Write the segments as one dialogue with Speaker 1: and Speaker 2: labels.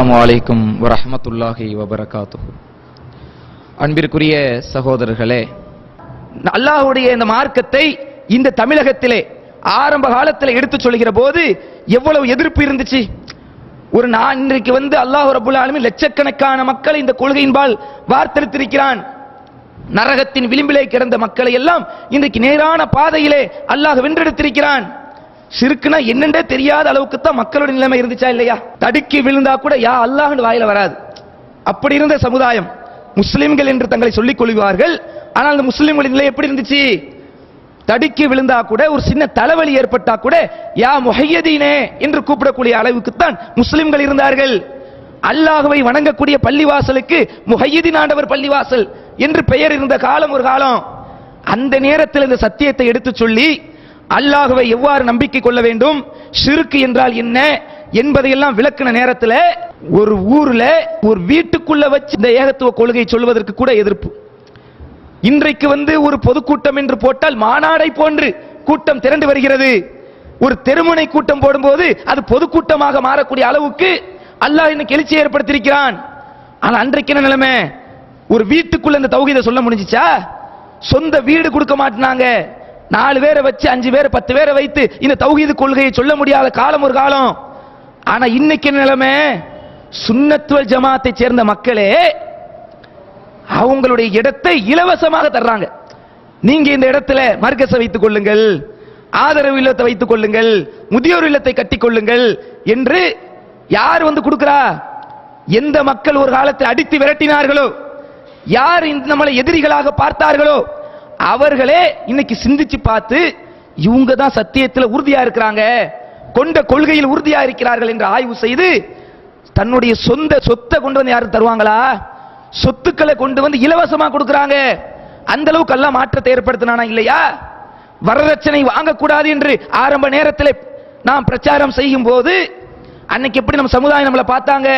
Speaker 1: அஸ்லாம் அலைக்கும் வரஹ்மத்துல்லாஹி வபரகாத்து அன்பிற்குரிய சகோதரர்களே
Speaker 2: அல்லாஹுடைய இந்த மார்க்கத்தை இந்த தமிழகத்திலே ஆரம்ப காலத்தில் எடுத்து சொல்கிற போது எவ்வளவு எதிர்ப்பு இருந்துச்சு. ஒரு நான் இன்றைக்கு வந்து அல்லாஹ் ரபுல் லட்சக்கணக்கான மக்களை இந்த கொள்கையின்பால் வார்த்தெடுத்திருக்கிறான். நரகத்தின் விளிம்பிலே கிடந்த மக்களை எல்லாம் இன்றைக்கு நேரான பாதையிலே அல்லாஹ் வென்றெடுத்திருக்கிறான். சிறுக்குனா என்னென்றே தெரியாத அளவுக்கு தான் மக்களுடைய நிலைமை இருந்துச்சா இல்லையா? தடுக்கி விழுந்தா கூட யா அல்லாஹ்னு வாயில வராது. அப்படி இருந்த சமுதாயம் முஸ்லிம்கள் என்று தங்களை சொல்லிக் கொள்வார்கள். ஆனால் அந்த முஸ்லிம்களின் நிலை எப்படி இருந்துச்சு? தடுக்கி விழுந்தா கூட ஒரு சின்ன தலைவலி ஏற்பட்டா கூட யா முஹையதீனே என்று கூப்பிடக்கூடிய அளவுக்கு தான் முஸ்லிம்கள் இருந்தார்கள். அல்லாஹுவை வணங்கக்கூடிய பள்ளிவாசலுக்கு முஹையதீன் ஆண்டவர் பள்ளிவாசல் என்று பெயர் இருந்த காலம் ஒரு காலம். அந்த நேரத்தில் இந்த சத்தியத்தை எடுத்து சொல்லி அல்லாஹுவை எவ்வாறு நம்பிக்கை கொள்ள வேண்டும்? சிறுக்கு என்றால் என்ன? என்பதையெல்லாம் விளக்கின நேரத்தில் ஒரு ஊர்ல ஒரு வீட்டுக்குள்ள வச்சு இந்த ஏகத்துவ கொள்கை சொல்வதற்கு கூட எதிர்ப்பு. இன்றைக்கு வந்து ஒரு பொதுக்கூட்டம் என்று போட்டால் மாநாடை போன்று கூட்டம் திரண்டு வருகிறது. ஒரு தெருமுனை கூட்டம் போடும்போது அது பொதுக்கூட்டமாக மாறக்கூடிய அளவுக்கு அல்லாஹ் இன்னைக்கு எழுச்சி ஏற்படுத்தியிருக்கிறான். ஆனா அன்றைக்கு என்ன நிலைமை? ஒரு வீட்டுக்குள்ள இந்த தௌகீதை சொல்ல முடிஞ்சிச்சா? சொந்த வீடு கொடுக்க மாட்டினாங்க. நாலு பேரை வச்சு அஞ்சு பேரை பத்து பேரை வைத்து இந்த தௌஹீது கொள்கையை சொல்ல முடியாத காலம் ஒரு காலம். ஆனா இன்னைக்கு நிலைமை? சுன்னத்துவல் ஜமாத்தை சேர்ந்த மக்களே அவங்களுடைய இடத்தை இலவசமாக தர்றாங்க. நீங்க இந்த இடத்துல மர்க்கசை வைத்துக் கொள்ளுங்கள் ஆதரவு இல்லத்தை வைத்துக் கொள்ளுங்கள் முதியோர் இல்லத்தை கட்டிக் கொள்ளுங்கள் என்று யார் வந்து கொடுக்கிறா? எந்த மக்கள் ஒரு காலத்தை அடித்து விரட்டினார்களோ? யார் இந்த நம்மளை எதிரிகளாக பார்த்தார்களோ? அவர்களே இன்னைக்கு சிந்திச்சு பார்த்து இவங்க தான் சத்தியத்தில் உறுதியா இருக்கிறாங்க. கொண்ட கொள்கையில் உறுதியா இருக்கிறார்கள் என்று ஆய்வு செய்து தன்னுடைய சொந்த சொத்தை கொண்டு வந்து யாரும் தருவாங்களா? சொத்துக்களை கொண்டு வந்து இலவசமா கொடுக்கறாங்க. அந்த அளவுக்கு எல்லாம் மாற்றத்தை ஏற்படுத்தினானா இல்லையா? வரதட்சணை வாங்கக்கூடாது என்று ஆரம்ப நேரத்தில் நாம் பிரச்சாரம் செய்யும் போது அன்னைக்கு எப்படி நம்ம சமுதாயம் நம்மளை பார்த்தாங்க?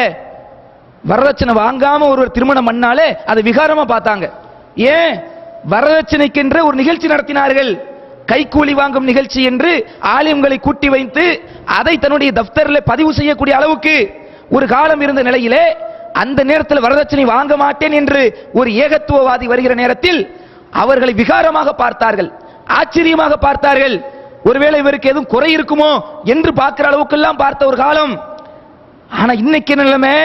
Speaker 2: வரதட்சணை வாங்காம ஒருவர் திருமணம் பண்ணாலே அதை விகாரமா பார்த்தாங்க. ஏன்? வரதட்சணைக்கென்று ஒரு நிகழ்ச்சி நடத்தினார்கள். கைக்கூலி வாங்கும் நிகழ்ச்சி என்று ஆலயங்களை கூட்டி வைத்து அதை தன்னுடைய தப்தரில் பதிவு செய்யக்கூடிய அளவுக்கு ஒரு காலம் இருந்த நிலையிலே அந்த நேரத்தில் வரதட்சணை வாங்க மாட்டேன் என்று ஒரு ஏகத்துவவாதி வருகிற நேரத்தில் அவர்களை விகாரமாக பார்த்தார்கள். ஆச்சரியமாக பார்த்தார்கள். ஒருவேளை இவருக்கு எதுவும் குறை இருக்குமோ என்று பார்க்கிற அளவுக்கெல்லாம் பார்த்த ஒரு காலம். ஆனா இன்னைக்கு என்ன நிலைமை?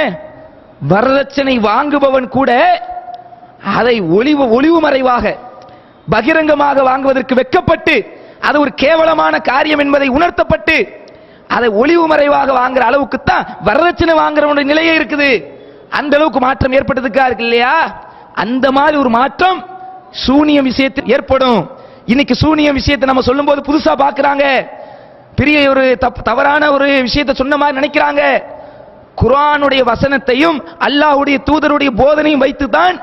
Speaker 2: வரதட்சணை வாங்குபவன் கூட அதை ஒளிவு ஒளிவு மறைவாக பகிரங்கமாக வாங்குவதற்கு வெக்கப்பட்டு அது ஒரு கேவலமான காரியம் என்பதை உணர்த்தப்பட்டு அதை ஒளிவு மறைவாக வாங்குற அளவுக்கு தான் வரதட்சணை வாங்குறவனுடைய நிலையே இருக்குது. அந்த அளவுக்கு மாற்றம் ஏற்பட்டதுக்கா இருக்கு இல்லையா? அந்த மாதிரி ஒரு மாற்றம் சூனிய விஷயத்தில் ஏற்படும். இன்னைக்கு சூனிய விஷயத்தை நம்ம சொல்லும்போது புதுசா பார்க்குறாங்க. பெரிய ஒரு தப்- தவறான ஒரு விஷயத்தை சொன்ன மாதிரி நினைக்கிறாங்க. குரானுடைய வசனத்தையும் அல்லாஹ்வுடைய தூதருடைய போதனையும் வைத்து தான்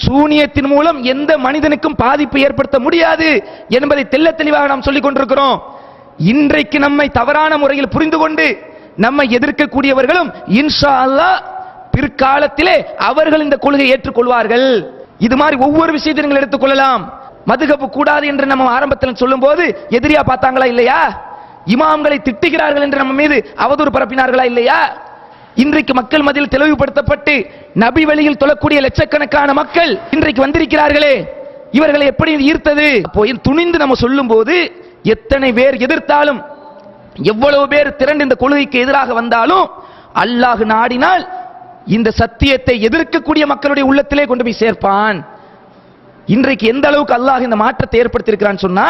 Speaker 2: சூனியத்தின் மூலம் எந்த மனிதனுக்கும் பாதிப்பு ஏற்படுத்த முடியாது என்பதை தெல்ல தெளிவாக நாம் சொல்லிக் கொண்டிருக்கிறோம். இன்றைக்கு நம்மை தவறான முறையில் புரிந்து கொண்டு நம்மை எதிர்க்கக்கூடியவர்களும் இன்ஷா அல்லாஹ் பிற்காலத்திலே அவர்கள் இந்த கொள்கையை ஏற்றுக்கொள்வார்கள். இது மாதிரி ஒவ்வொரு விஷயத்தையும் நீங்கள் எடுத்துக்கொள்ளலாம் மதுகப்பு கூடாது என்று நம்ம ஆரம்பத்தில் சொல்லும்போது எதிரியா பார்த்தாங்களா இல்லையா? இமாம்களை திட்டுகிறார்கள் என்று நம்ம மீது அவதூறு பரப்பினார்களா இல்லையா? இன்றைக்கு மக்கள் மதியில் தெளிவுபடுத்தப்பட்டு நபி வழியில் தொழக்கூடிய லட்சக்கணக்கான மக்கள் இன்றைக்கு வந்திருக்கிறார்களே இவர்களை எப்படி ஈர்த்தது? போய் துணிந்து நம்ம சொல்லும்போது எத்தனை பேர் எதிர்த்தாலும் எவ்வளவு பேர் திரண்டு இந்த கொள்கைக்கு எதிராக வந்தாலும் அல்லாஹ் நாடினால் இந்த சத்தியத்தை எதிர்க்கக்கூடிய மக்களுடைய உள்ளத்திலே கொண்டு போய் சேர்ப்பான். இன்றைக்கு எந்த அளவுக்கு அல்லாஹ் இந்த மாற்றத்தை ஏற்படுத்தியிருக்கிறான்னு சொன்னா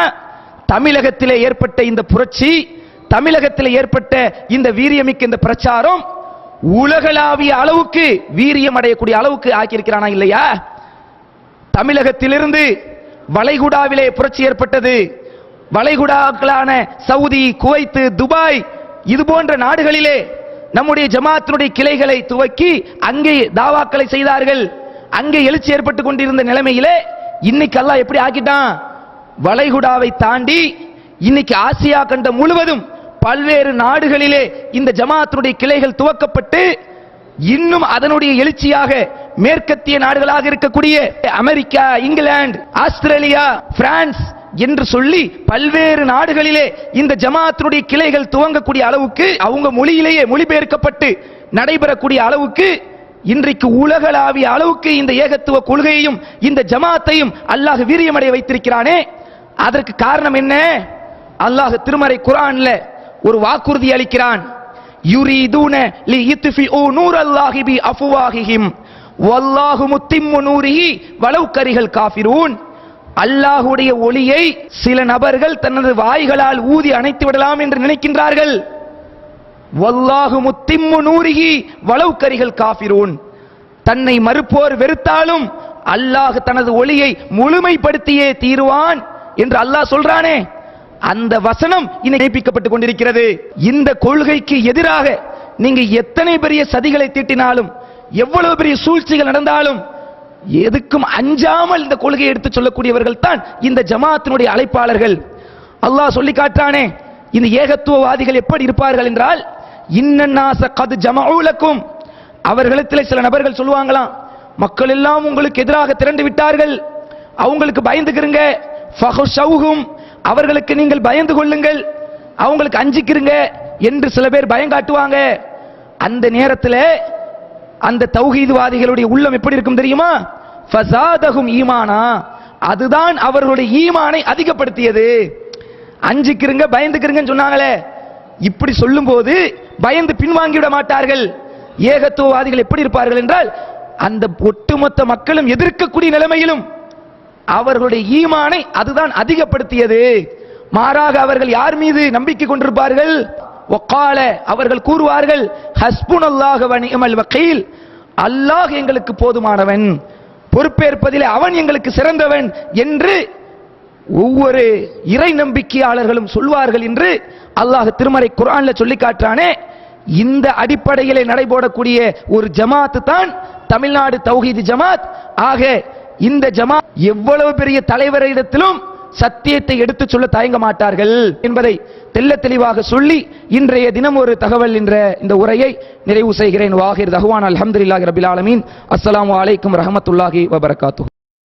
Speaker 2: தமிழகத்திலே ஏற்பட்ட இந்த புரட்சி தமிழகத்தில் ஏற்பட்ட இந்த வீரியமிக்க இந்த பிரச்சாரம் உலகளாவிய அளவுக்கு வீரியம் அடையக்கூடிய அளவுக்கு ஆக்கியிருக்கிறானா இல்லையா? தமிழகத்திலிருந்து வளைகுடாவிலே புரட்சி ஏற்பட்டது. வளைகுடாக்களான சவுதி குவைத்து துபாய் இது போன்ற நாடுகளிலே நம்முடைய ஜமாத்தினுடைய கிளைகளை துவக்கி அங்கே தாவாக்களை செய்தார்கள். அங்கே எழுச்சி ஏற்பட்டு கொண்டிருந்த நிலைமையிலே இன்னைக்கு அல்லாஹ் எப்படி ஆக்கிட்டான்? வளைகுடாவை தாண்டி இன்னைக்கு ஆசியா கண்டம் முழுவதும் பல்வேறு நாடுகளிலே இந்த ஜமாத்தினுடைய கிளைகள் துவக்கப்பட்டு இன்னும் அதனுடைய எழுச்சியாக மேற்கத்திய நாடுகளாக இருக்கக்கூடிய அமெரிக்கா இங்கிலாந்து ஆஸ்திரேலியா பிரான்ஸ் என்று சொல்லி பல்வேறு நாடுகளிலே இந்த ஜமாத்தினுடைய கிளைகள் துவங்கக்கூடிய அளவுக்கு அவங்க மொழியிலேயே மொழிபெயர்க்கப்பட்டு நடைபெறக்கூடிய அளவுக்கு இன்றைக்கு உலகளாவிய அளவுக்கு இந்த ஏகத்துவ கொள்கையையும் இந்த ஜமாத்தையும் அல்லாஹ் வீரியமடைய வைத்திருக்கிறானே. அதற்கு காரணம் என்ன? அல்லாஹ் திருமறை குரான்ல ஒரு வாக்குறுதி அளிக்கிறான். யுரீதுன லி யுத்ஃபிஉ நூரல்லாஹி பி அஃப்வாஹிஹிம். வல்லாஹு முத்திம்மு நூரிஹி வலவ் கரிகள் காஃபிரூன். அல்லாஹுடைய ஒளியை சில நபர்கள் தனது வாய்களால் ஊதி அணைத்து விடலாம் என்று நினைக்கின்றார்கள். வல்லாஹு முத்திம்மு நூரிஹி வலவ் கரிகள் காஃபிரூன். தன்னை மறுப்போர் வெறுத்தாலும் அல்லாஹ் தனது ஒளியை முழுமைப்படுத்தியே தீருவான் என்று அல்லாஹ் சொல்றானே. அந்த வசனம் இணைப்பிக்கப்பட்டுக் கொண்டிருக்கிறது. இந்த கொள்கைக்கு எதிராக நீங்க எத்தனை பெரிய சதிகளை தீட்டினாலும் எவ்வளவு பெரிய சூழ்ச்சிகள் நடந்தாலும் எதுக்கும் அஞ்சாமல் இந்த கொள்கையை எடுத்து சொல்லக்கூடியவர்கள் தான் இந்த ஜமாத்தினுடைய அழைப்பாளர்கள். அல்லாஹ் சொல்லி காட்டானே இந்த ஏகத்துவவாதிகள் எப்படி இருப்பார்கள் என்றால் இன்னன்னாச கது ஜமஊலக்கும் அவர்களிடத்தில் சில நபர்கள் சொல்லுவாங்களாம் மக்கள் எல்லாம் உங்களுக்கு எதிராக திரண்டு விட்டார்கள். அவங்களுக்கு பயந்துக்கிறங்க ஃபஹுஷவுஹும். அவர்களுக்கு நீங்கள் பயந்து கொள்ளுங்கள். அவங்களுக்கு அஞ்சிக்கிறீங்க என்று சில பேர் பயம் காட்டுவாங்க. அந்த நேரத்தில் அந்த தௌஹீதுவாதிகளுடைய உள்ளம் எப்படி இருக்கும் தெரியுமா? ஃபசாதகும் ஈமானா. அதுதான் அவர்களுடைய ஈமானை அதிகப்படுத்தியது. அஞ்சுக்கிறங்க பயந்துக்கிறங்கன்னு சொன்னாங்களே. இப்படி சொல்லும்போது பயந்து பின்வாங்கி விட மாட்டார்கள். ஏகத்துவவாதிகள் எப்படி இருப்பார்கள் என்றால் அந்த ஒட்டுமொத்த மக்களும் எதிர்க்கக்கூடிய நிலைமையிலும் அவர்களுடைய ஈமானை அதுதான் அதிகப்படுத்தியது. மாறாக அவர்கள் யார் மீது நம்பிக்கை கொண்டிருப்பார்கள்? ஒக்கால அவர்கள் கூறுவார்கள் ஹஸ்புன் அல்லாஹ் வக்கீல் அல்லாஹ் எங்களுக்கு போதுமானவன் பொறுப்பேற்பதிலே அவன் எங்களுக்கு சிறந்தவன் என்று ஒவ்வொரு இறை நம்பிக்கையாளர்களும் சொல்வார்கள் என்று அல்லாஹ் திருமறை குரான்ல சொல்லி காட்டுறானே. இந்த அடிப்படையிலே நடைபோடக்கூடிய ஒரு ஜமாத்து தான் தமிழ்நாடு தௌஹீது ஜமாத். ஆக இந்த ஜமாத் எவ்வளவு பெரிய தலைவரிடத்திலும் சத்தியத்தை எடுத்துச் சொல்ல தயங்க மாட்டார்கள் என்பதை தெல்ல தெளிவாக சொல்லி இன்றைய தினம் ஒரு தகவல் என்ற இந்த உரையை நிறைவு செய்கிறேன். வாகிர் தஹ்வான் அல்ஹம்துலில்லாஹி ரபில் ஆலமீன். அஸ்ஸலாமு அலைக்கும் ரஹமத்துல்லாஹி வபரகாத்து